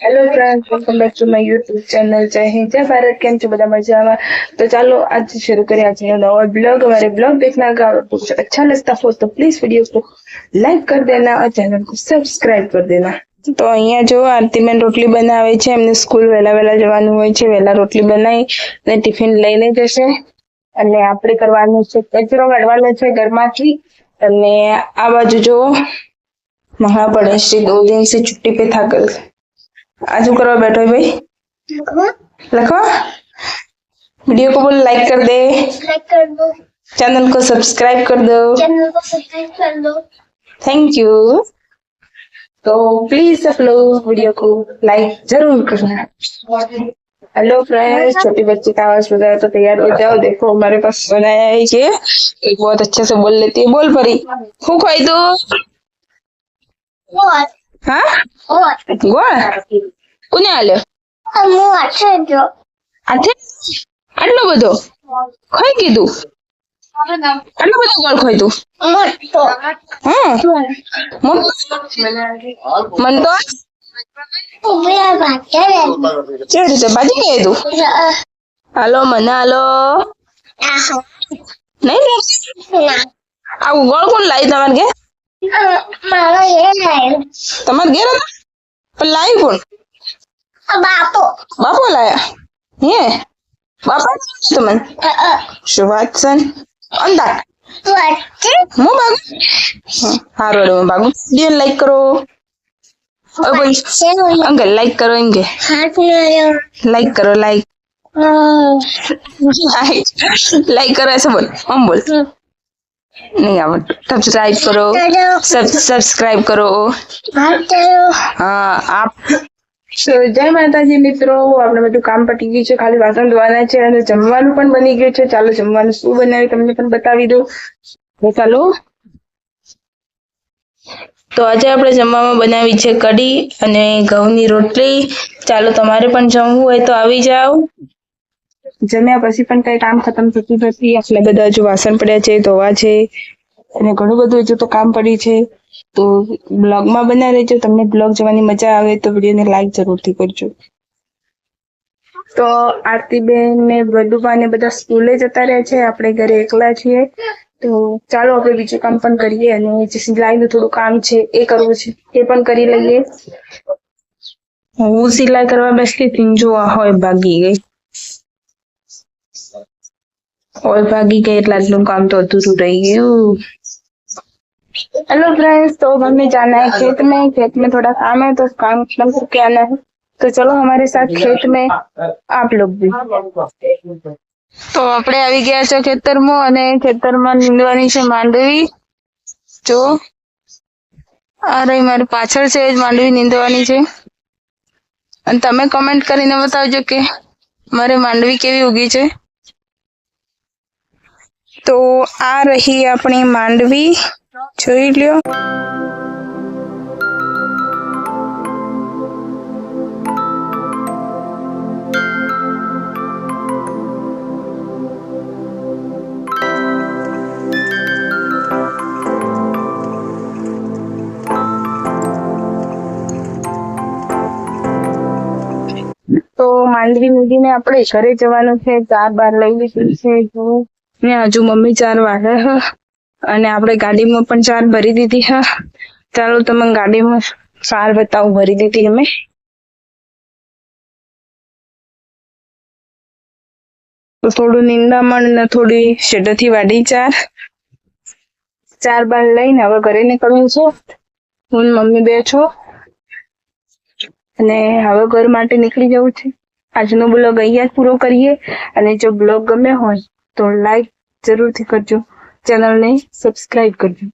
hello friend welcome back to my YouTube channel જય હિન્દ જય ભારત કેમ છો બધા મજામાં તો ચાલો आज शुरू करें आज ये नया ब्लॉग हमारे ब्लॉग देखना अगर कुछ अच्छा लगता हो तो प्लीज वीडियो को लाइक कर देना और चैनल को सब्सक्राइब कर देना તો અહીંયા જો આરતીબેન રોટલી બનાવે છે એમને સ્કૂલ વહેલા વહેલા જવાનું હોય છે વહેલા રોટલી બનાવી અને ટિફિન લઈને જશે અને આપણે કરવાનું છે કચરો કાઢવાનો છે ઘરમાંથી અને આ બાજુ જો મહાપણેશ્રી દો દિન से छुट्टी पे था कल आज वो करवा बैठो भाई। लखवा। वीडियो को बोल लाइक कर दे। लाइक कर दो। चैनल को सब्सक्राइब कर दो। चैनल को सब्सक्राइब कर दो। थैंक यू तो प्लीज़ आप लोग वीडियो को लाइक ज़रूर करना। हेलो फ्रेंड्स छोटी बच्ची का आवाज़ बजाया तो तैयार हो जाओ। देखो हमारे पास बनाया है ये। एक बहुत अच्छे से बोल लेती है। बोल परी। खूब खाई दो હા ગોળ કોને આલે આથે? આટલો બધો? ખાઈ કીધું? આટલો બધો ગોળ ખાઈ તું? મન તો? કેવી રીતે? બાજી ગઈ તું હાલો મને હાલો. નહીં આવું ગોળ કોણ લાવી તમારે કે? તમાર ઘેર હતા? પણ લાવી કોણ બાપો. બાપો લાયા? હે? બાપા તમને? શું વાત છે? અંદા હું બાગું હારો રડો હું બાગું વીડિયો લાઈક કરો. અંકલ લાઈક કરો એમ કે. લાઈક કરો લાઈક લાઈક કરો એસે બોલ. બોલ. નહીં આવડતું સબસ્ક્રાઇબ કરો સબસ્ક્રાઇબ કરો હા આપ જય માતાજી મિત્રો આપણે બધું કામ પટી ગયું છે ખાલી વાસણ ધોવાના છે અને જમવાનું પણ બની ગયું છે. ચાલો જમવાનું શું બનાવી તમને પણ બતાવી દઉં. ચાલો. તો આજે આપણે જમવામાં બનાવી છે કઢી અને ઘઉંની રોટલી. ચાલો તમારે પણ જમવું હોય તો આવી જાઓ. જમ્યા પછી પણ કઈ કામ ખતમ થતું નથી. આટલા બધા હજુ વાસણ પડ્યા છે, ધોવા છે અને ઘણું બધું હજુ તો કામ પડ્યું છે. તો બ્લોગમાં બના રહેજો. તમને બ્લોગ જોવાની મજા આવે તો વિડીયોને લાઈક જરૂરથી કરજો. તો આરતીબેન ને વડુભા ને બધા સ્કૂલે જતા રહ્યા છે. આપણે ઘરે એકલા છીએ. તો ચાલો આપણે બીજું કામ પણ કરીએ અને જે સિલાઈનું થોડું કામ છે એ કરવું છે. એ પણ કરી લઈએ. હું સિલાઈ કરવા બેસતી જોવા હોય, ભાગી ગઈ. હોય ભાગી ગઈ એટલે આજનું કામ તો અધૂરું રહી ગયું हेलो फ्रेंड्स तो मम्मी जाना है खेत में खेत में थोड़ा काम है तो काम खत्म करके आना है तो चलो हमारे साथ खेत में आप लोग भी તો આપણે આવી ગયા છે ખેતરમાં અને ખેતરમાં નીંદવાની છે માંડવી જો આ રહી મારી પાછળ છે એ જ માંડવી નીંદવાની છે અને તમે કમેન્ટ કરીને બતાવજો કે મારે માંડવી કેવી ઉગી છે તો આ રહી આપણી માંડવી. જોઈ લ્યો. તો માંડવી નદીને આપણે ઘરે જવાનું છે. ચાર બાર લઈ લીધું છે. જો ને હજુ મમ્મી ચાર વાગે હ. અને આપણે ગાડીમાં પણ ચાર ભરી દીધી હ. ચાલો તમે ગાડીમાં ચાર બતાવું, ભરી દીધી અમે. તો થોડું નિંદામણ ને થોડી શેડથી વાડી ચાર. ચાર બાર લઈને હવે ઘરે નીકળવું છે. હું મમ્મી બે છો. અને હવે ઘર માટે નીકળી જવું છે. આજનો બ્લોગ અહીંયા પૂરો કરીએ. અને જો બ્લોગ ગમે હોય તો લાઈક જરૂરથી કરજો. ચેનલને સબસ્ક્રાઇબ કરજો.